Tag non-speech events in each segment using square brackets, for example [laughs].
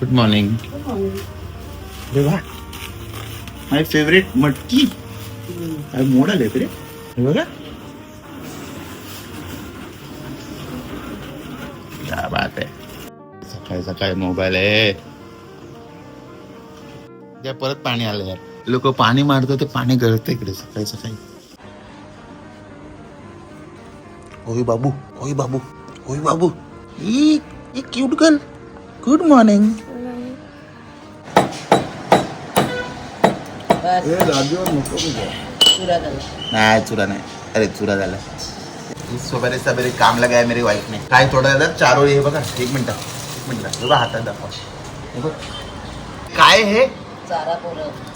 Good morning माय favourite मटकी. काय मोड आले रे. हे बघा. क्या बात आहे. सकाळी सकाळी मोबाईल आहे. त्या परत पाणी आलं यार. लोक पाणी मारतात ते पाणी गळतं इकडे सकाळी सकाळी. ओय बाबू ओय बाबू ओय बाबू. ई क्यूट गर्ल गुड मॉर्निंग नाही चुरा नाही. अरे चुरा झाला. सवेरे सवेरे काम लगाय मेरी वाईफ ने. काय थोडं झालं चारोळी हे बघा. एक मिनिट एक मिनिट. बघा हातात दाखवा. काय हे? चारा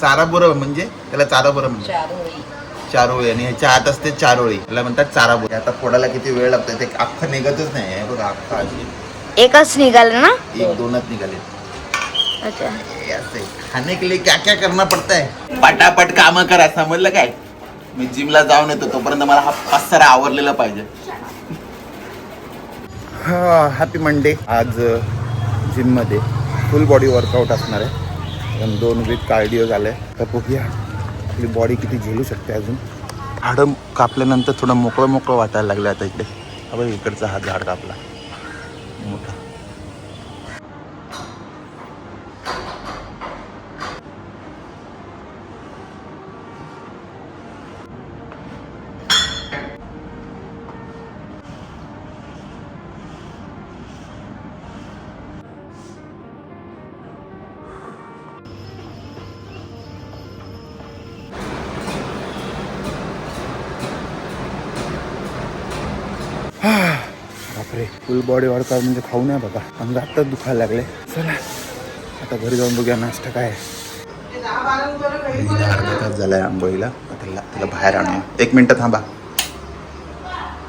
चारा बोरं म्हणजे? त्याला चारा बोरं म्हणजे चारोळी चारोळी आणि ह्याच्या आत असते चारोळी त्याला म्हणतात चारा बोरी आता फोडायला किती वेळ लागतो ते अख्खं निघतच नाही हे बघा अख्खं अशी. एकच निघालं ना? एक दोनच निघाले. अच्छा. ऐसे खाने के लिए क्या क्या करना पड़ता है? पटापट काम करा समजलं काय? मी जिमला जाऊन येतो तोपर्यंत मला हा पसारा आवरलेला पाहिजे. हॅपी मंडे आज जिममध्ये फुल बॉडी वर्कआउट असणार आहे. कारण दोन वीक कार्डिओ झालंय. तर बघूया आपली बॉडी किती झेलू शकते अजून. हाडं कापल्यानंतर थोडं मोकळं मोकळं वाटायला लागलं आता इकडे. हा बघ इकडचा हा झाड कापला. मोठा फुल बॉडी वर्कआउट म्हणजे खाऊ नये बघा अंगात तर दुखायला लागले. चला आता घरी जाऊन बघूया नाश्ता काय अर्धा तास झालाय आंबोईला त्याला त्याला बाहेर आणूया. एक मिनिट थांबा.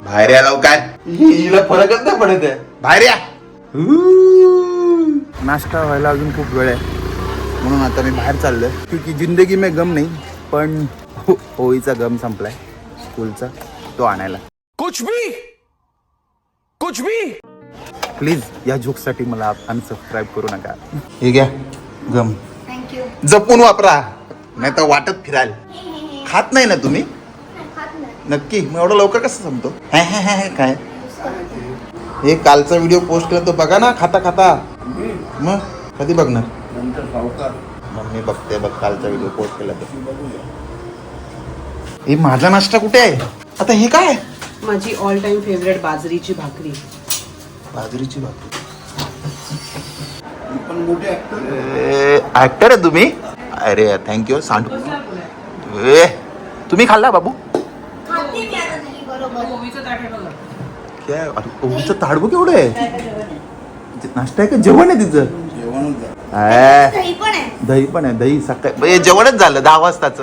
बाहेर या लावू काय हिला फरकच नाही पडत आहे. बाहेर या. नाश्ता व्हायला अजून खूप वेळ आहे. म्हणून आता मी बाहेर चाललोय. क्योंकि जिंदगी में गम नाही पण हो- होळीचा गम संपलाय. स्कूलचा तो आणायला. कुछ भी! कुछ भी। प्लीज या जोकसाठी मला अनसबस्क्राईब करू नका. हे घ्या गम. जपून वापरा. नाही तर वाटत फिराल खात नाही ना तुम्ही? नक्की. मग एवढं लवकर कसं संपतो? हे, हे, हे, हे, काय? हे कालचा व्हिडिओ पोस्ट केला तो बघा ना खाता खाता. मग कधी बघणार? मग मी बघते बघ कालचा व्हिडिओ पोस्ट केला तो. हे माझा नाश्ता कुठे आहे? आता हे काय? माझी ऑल टाइम फेवरेट बाजरीची भाकरी. बाजरीची भाकरी. ऍक्टर आहे. तुम्ही? अरे थँक्यू सांडू. ए तुम्ही खाल्ला बाबू? काय ओवीचं ताडबं केवढं आहे? नाश्ता आहे का? जेवण आहे तिचं? जेवण दही पण आहे दही सकाळी जेवणच झालं दहा वाजताच.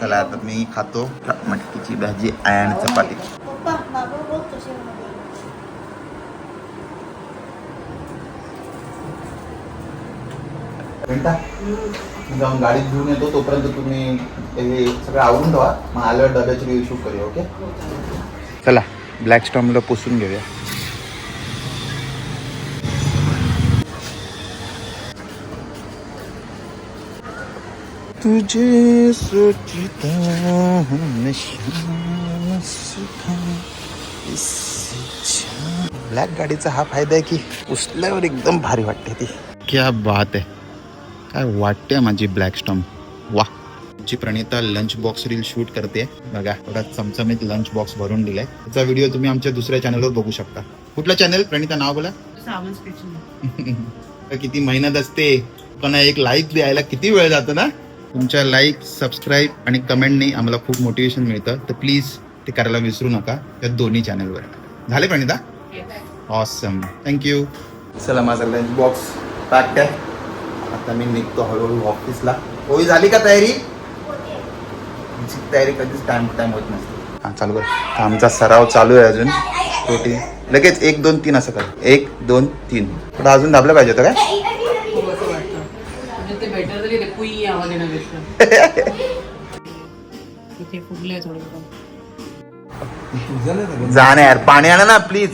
चला आता मी खातो. मटकीची भाजी आणि चपाती. मिनटा. जाऊन गाडीत घेऊन येतो तोपर्यंत तुम्ही हे सगळं आवरून ठेवा. मग आल्यावर डब्याची रिव्ह्यू शूट करूया ओके? चला ब्लॅक स्टॉमला पुसून घेऊया. तुझे सोचता ब्लॅक गाडीचा हा फायदा आहे की पुसल्यावर एकदम भारी वाटते ती. क्या बात आहे. काय वाटते माझी ब्लॅक स्टॉम वा जी Pranita lunch box reel shoot करते बघा थोडा चमचमीत लंच बॉक्स भरून दिलाय. त्याचा व्हिडिओ तुम्ही आमच्या दुसऱ्या चॅनलवर बघू शकता. कुठला चॅनल प्रणिता नाव बोला. [laughs] किती मेहनत असते. पण एक लाईक द्यायला किती वेळ जातो ना? तुमच्या लाईक सबस्क्राईब आणि कमेंटने आम्हाला खूप मोटिवेशन मिळतं. तर प्लीज ते करायला विसरू नका त्या दोन्ही चॅनलवर झाले प्रणिता? ऑसम थँक्यू चला माझा लंच बॉक्स पॅक आहे. आता मी निघतो हळूहळू ऑफिसला होई झाली का तयारी? तयारी कधीच टाइम टाइम होत नसते. हा चालू कर. आमचा सराव चालू आहे अजून. छोटी लगेच एक दोन तीन असं कर. एक दोन तीन. थोडं अजून दाबलं पाहिजे होतं काय? खूप असं वाटतं ते बेटर तरी ते कुई आवाज येण्यापेक्षा इथे फुगले थोडं. थोडं जा ना यार पाणी आणा ना प्लीज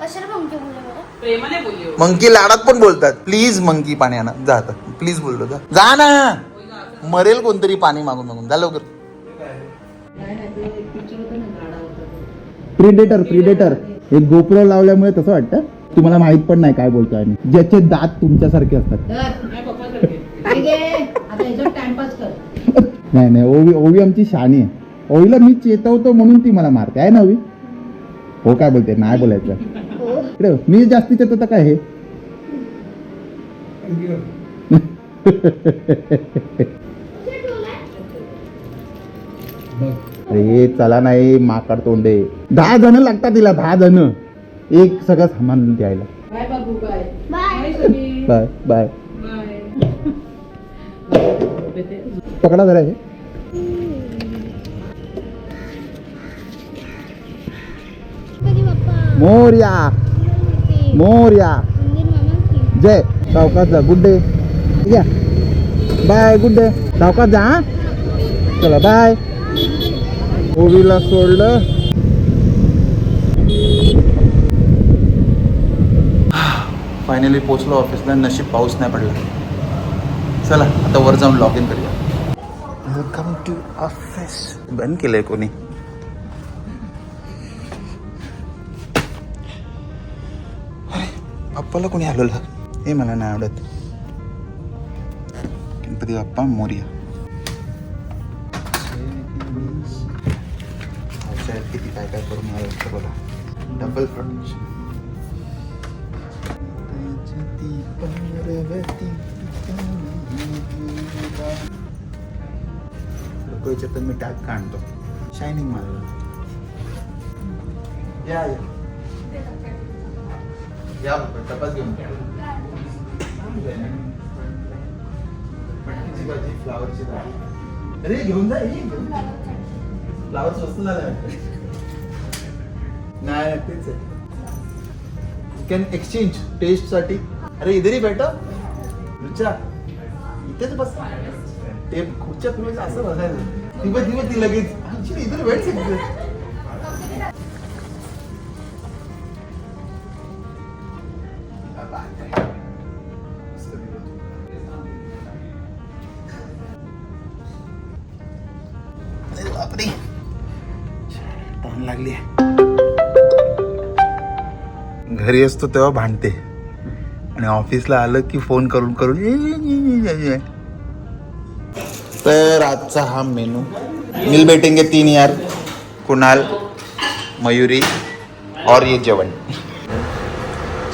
कशाला पंखे बोलले बरं प्रेमाने बोलली. मंकी लाडात पण बोलतात. प्लीज मंकी पाणी आणा. जा आता. प्लीज बोललो जा जा ना. मरेल कोणतरी पाणी मागून मागून. जा लवकर. प्रिडेटर प्रिडेटर एक गोप्रो लावल्यामुळे तसं वाटतं. तुम्हाला माहीत पण नाही काय बोलतोय आम्ही ज्याचे दात तुमच्यासारखे असतात. नाही नाही ओवी ओवी आमची शाणी आहे. ओवीला मी चेतवतो म्हणून ती मला मारते. आहे ना ओवी? हो काय बोलते? नाही बोलायचं. इकडे मी जास्ती चेतवता काय हे अरे चला नाही माकड तोंडे. दहा जण लागतात तिला दहा जण. एक सगळं सामान द्यायला. बाय बाबू bye. Bye. Sameer. Bye bye. Bye. पकडा जरा हे. मोर्या. मोर्या. जय. सावकाश जा. Good day. या बाय गुड डे. सावकाश जा हा? चला बाय. ओवीला सोडलं. फायनली पोचलो ऑफिसला नशीब पाऊस नाही पडला. चला आता वर जाऊन लॉग इन करूया. वेलकम टू ऑफिस बंद केलंय कोणी? बाप्पाला कोणी हलवलं हे मला नाही आवडत गणपती बाप्पा मोर्या पावसाळ्यात किती काय काय करून मला लागतं बघा डबल प्रोटेक्शन तर मी टॅग काढतो शायनिंग मारलं या या या बाबा, घेऊन पटकीची भाजी फ्लावरची भाजी. अरे घेऊन जा फ्लावर स्वस्त झाला नाही तेच आहे. कॅन एक्सचेंज टेस्टसाठी. अरे इधरही ही बैठो. रुचा इथेच बस. ते खुर्च्या तुम्ही असं बसायचं. ती बघ ती लगेच. Actually, इधर बैठ बापरे लागली घरी असतो तेव्हा भांडते. आणि ऑफिसला आलं की फोन करून करून ये, ये, ये, ये, ये, ये. तर आजचा हा मेनू. मिल बेटेंगे तीन यार. कुणाल मयुरी और ये जेवण.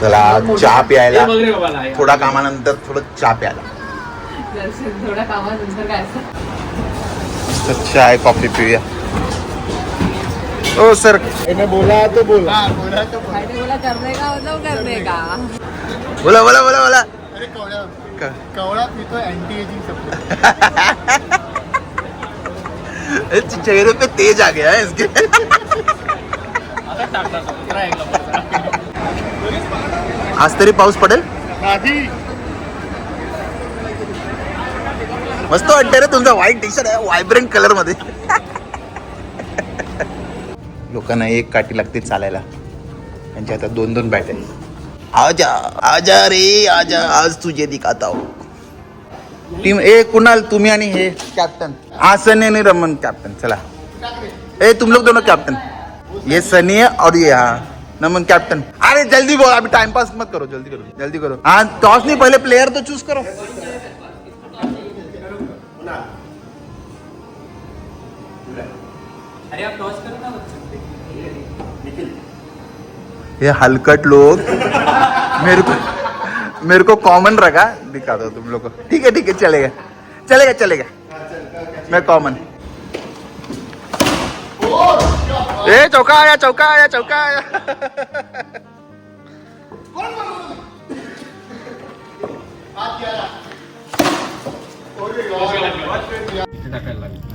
चला चहा प्यायला. थोडा कामानंतर थोडं चहा प्यायला. मस्त चाय कॉफ़ी पिऊया ओ सर। इन्हें बोला तो बोला। फ़ायदे बोला करणे का मतलब करणे का। बोला बोला बोला बोला। का- कवळा पितो अँटी एजिंग चेहरे पे तेज आ गया है इसके। आज तरी पाऊस पडेल? नाही मस्त वाटतंय रे तुमचा व्हाईट टी शर्ट आहे व्हायब्रंट कलरमध्ये. लोकांना एक काठी लागते चालायला. त्यांच्या हातात दोन दोन बॅट आहे आजा आजा रे आजा आज तुझे दिखाता हो. टीम ए कुणाल तुम्ही आणि हे. कॅप्टन हा सनी आणि रमन कॅप्टन चला. ए तुम लोग दोनों कैप्टन ये सनी है और ये हाँ. नमन कैप्टन अरे जल्दी बोलो अभी टाइम पास मत करो जल्दी करो. जल्दी करो. हाँ टॉस नहीं पहले प्लेयर तो चूज करो. ये हलकट लोग। मेरे को मेरे को कॉमन रखा दिखा दो तुम लोग को। ठीक है ठीक है चलेगा। चलेगा चलेगा। मैं कॉमन ए चौका आया चौका आया चौका आया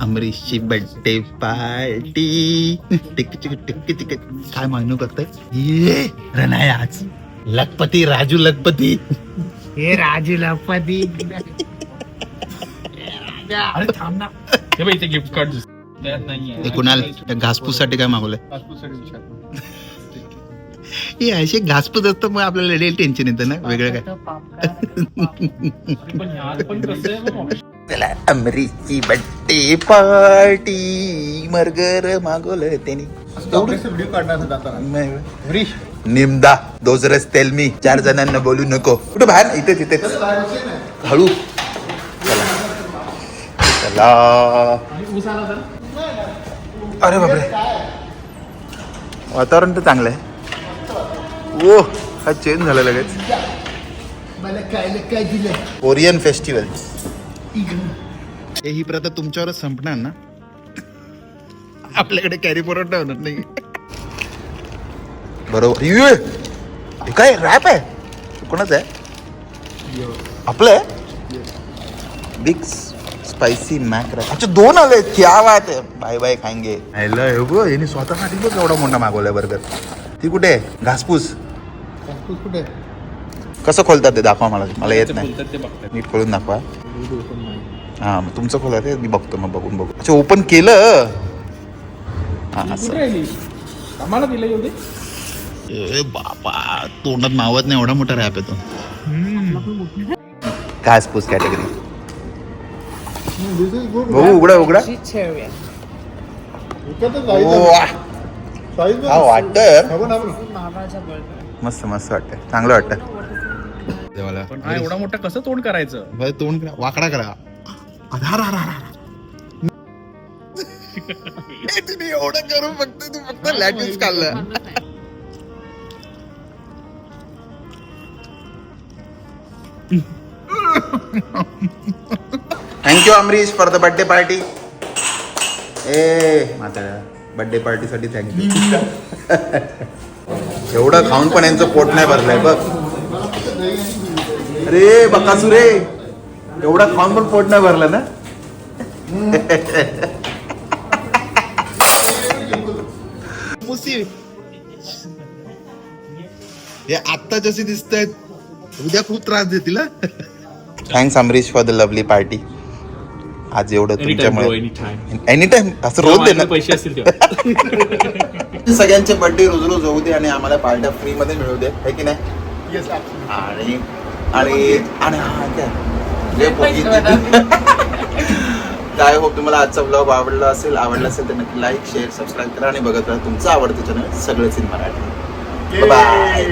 अमरीशची birthday party tick tick tick tick काय म्हणू करताय? ये रनाय आज. लखपती राजू लखपती. हे राजू लपती अरे थांब ना. हे बघ इथे गिफ्ट कार्ड त्यात नाहीये. हे कुणाल? घासपूससाठी काय मागवलंय? हे असे घासपूस असतं मग आपल्याला टेन्शन येतं ना? वेगळं काय? पण चला अमरीची बड्डे पार्टी. मर्गर मागवलं त्यांनी. व्हिडिओ काढणार होता आता. वरीश निमदा दोजरस तेल मी. चार जणांना बोलू नको. कुठं बाहेर? नाही, इथेच. इथेच हळू. चला. चला. अरे बापरे. वातावरण तर चांगलं आहे. ओ हा चेंज झाला लगेच. कोरियन फेस्टिवल ही प्रथा तुमच्यावरच संपणार ना? आपल्याकडे कॅरी फॉरवर्ड नाही होणार नाही. बरोबर. ये, हे काय रॅप आहे? कोणाचं आहे? आपलं आहे? बिग स्पायसी मॅक रॅप अच्छा दोन आले क्या बात आहे. बाय बाय खाएंगे हॅलो हे बघ यांनी स्वतःसाठी बघ एवढा मोठा मागवलाय बर्गर ती कुठे आहे? घासपूस. तू कुठे कसं खोलतात ते दाखवा मला. मला येत नाही. नीट खोलून दाखवा. हा मग तुमचं खोला ते मी बघतो मग बघून बघू. अच्छा ओपन केलं. हा असं. दिलं एवढे? ए बाबा तोंडात मावत नाही एवढा मोठा रॅप येतो. घासपूस कॅटेगरी बघू उघडा उघडा. वाटत. मस्त मस्त वाटत चांगलं वाटतं. देवाला. पण हा एवढा मोठा कसं तोंड करायचं? बरं, तोंड करा वाकडा करा. अधार अरे, अरे, अरे. ए, तुम्ही एवढं करू फक्त तू फक्त खाल्लं. Thank you Amrish for the birthday party ए म्हाताऱ्या बर्थडे पार्टीसाठी थँक्यू एवढं खाऊन पण यांचं पोट नाही भरलंय बघ. अरे बकासू रे एवढा खाऊन पण पोट नाही भरलं ना? मुसी. हे आत्ता जसे दिसत आहेत उद्या खूप त्रास देतील thanks Amrish for the lovely party आज एवढं तुमच्यामुळे. एनी टाइम असं रोज दे ना पैसे असतील [laughs] सगळ्यांचे बर्थडे रोज रोज होऊ दे आणि आम्हाला पार्ट्या फ्री मध्ये मिळू दे. है की नाही? आणि आणि आणि हा काय? होप [laughs] तुम्हाला आजचा ब्लॉग आवडला असेल आवडला असेल तर नक्की लाईक शेअर सबस्क्राईब करा आणि बघत राहा तुमचं आवडतं चॅनल सगळंच इन मराठी. बाय